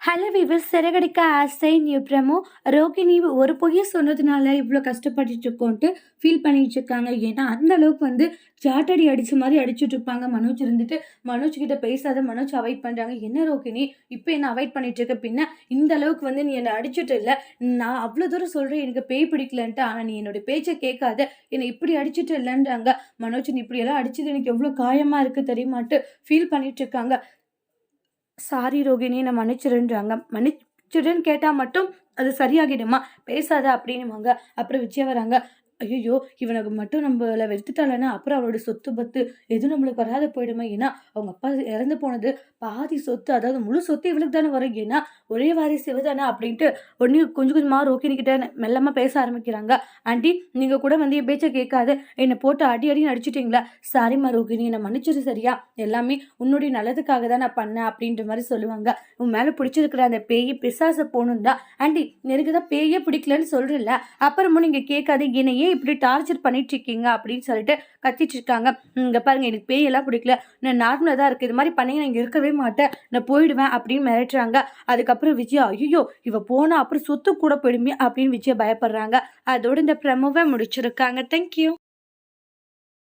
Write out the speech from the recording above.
Hello விவர் Siragadikka ஆசை நியூப்ரமோ ரோகிணி ஒரு பொய்யை சொன்னதுனால இவ்வளோ கஷ்டப்பட்டுட்டு இருக்கோன்ட்டு ஃபீல் பண்ணிட்டு இருக்காங்க ஏன்னா அந்த அளவுக்கு வந்து சாட்டடி அடிச்ச மாதிரி அடிச்சுட்டு இருப்பாங்க மனோஜ் இருந்துட்டு மனோஜ் கிட்ட பேசாத மனோஜ் அவாய்ட் பண்ணுறாங்க என்ன ரோகிணி இப்போ என்ன அவாய்ட் பண்ணிட்டு இருக்க பின்ன இந்த அளவுக்கு வந்து நீ என்னை அடிச்சுட்டு இல்லை. நான் அவ்வளோ தூரம் சொல்கிறேன் எனக்கு பேய் பிடிக்கலன்ட்டு. ஆனால் நீ என்னோட பேச்சை கேட்காத. என்னை இப்படி அடிச்சுட்டு இல்லைன்றாங்க. மனோஜ் நீ இப்படியெல்லாம் அடிச்சது எனக்கு எவ்வளோ காயமாக இருக்குது தெரியுமாட்டு ஃபீல் பண்ணிட்டு இருக்காங்க சாரி ரோகிணி என்னை மன்னிச்சிருன்றாங்க. மன்னிச்சிடுன்னு கேட்டால் மட்டும் அது சரியாகிடுமா? பேசாத அப்படின்னுவாங்க. அப்புறம் விஜய் வராங்க. ஐயோ இவனுக்கு மட்டும் நம்மளை வெறுத்துட்டாலன்னா அப்புறம் அவளோட சொத்து பத்து எதுவும் நம்மளுக்கு வராத போயிடுமா. ஏன்னா அவங்க அப்பா இறந்து போனது பாதி சொத்து அதாவது முழு சொத்து இவளுக்கு தானே வரும். ஏன்னா ஒரே வாரிசு இவ தானே அப்படின்ட்டு உடனே கொஞ்சம் கொஞ்சமாக ரோக்கினிக்கிட்ட மெல்லமாக பேச ஆரம்பிக்கிறாங்க. ஆண்டி நீங்கள் கூட வந்து என் பேச்சை கேட்காது. என்னை போட்டு அடி அடி நடிச்சிட்டிங்களா சாரிம்மா ரோகிணி என்னை மன்னிச்சிரு சரியா? எல்லாமே உன்னுடைய நல்லதுக்காக தான் நான் பண்ணேன் அப்படின்ற மாதிரி சொல்லுவாங்க. உன் மேலே பிடிச்சிருக்கிற அந்த பேய் பிசாசை போகணும் தான். ஆண்டி எனக்கு தான் பேயே பிடிக்கலன்னு சொல்கிறல்ல அப்புறமும் நீங்கள் கேட்காது. என்னையே இப்படி டார்ச்சர் பண்ணிட்டு இருக்கீங்க அப்படின்னு சொல்லிட்டு கத்திட்டு இருக்காங்க இங்கே பாருங்க எனக்கு பேயெல்லாம் பிடிக்கல. நான் நார்மலாக தான் இருக்குது இது மாதிரி பண்ணி நான் இங்கே இருக்கவே மாட்டேன். நான் போயிடுவேன் அப்படின்னு மிரட்டுறாங்க. அதுக்கப்புறம் விஜயா ஐயோ இவ போனா அப்புறம் சொத்து கூட போயிடுமே அப்படின்னு விஜய் பயப்படுறாங்க. அதோட இந்த பிரமோவை முடிச்சிருக்காங்க. தேங்க்யூ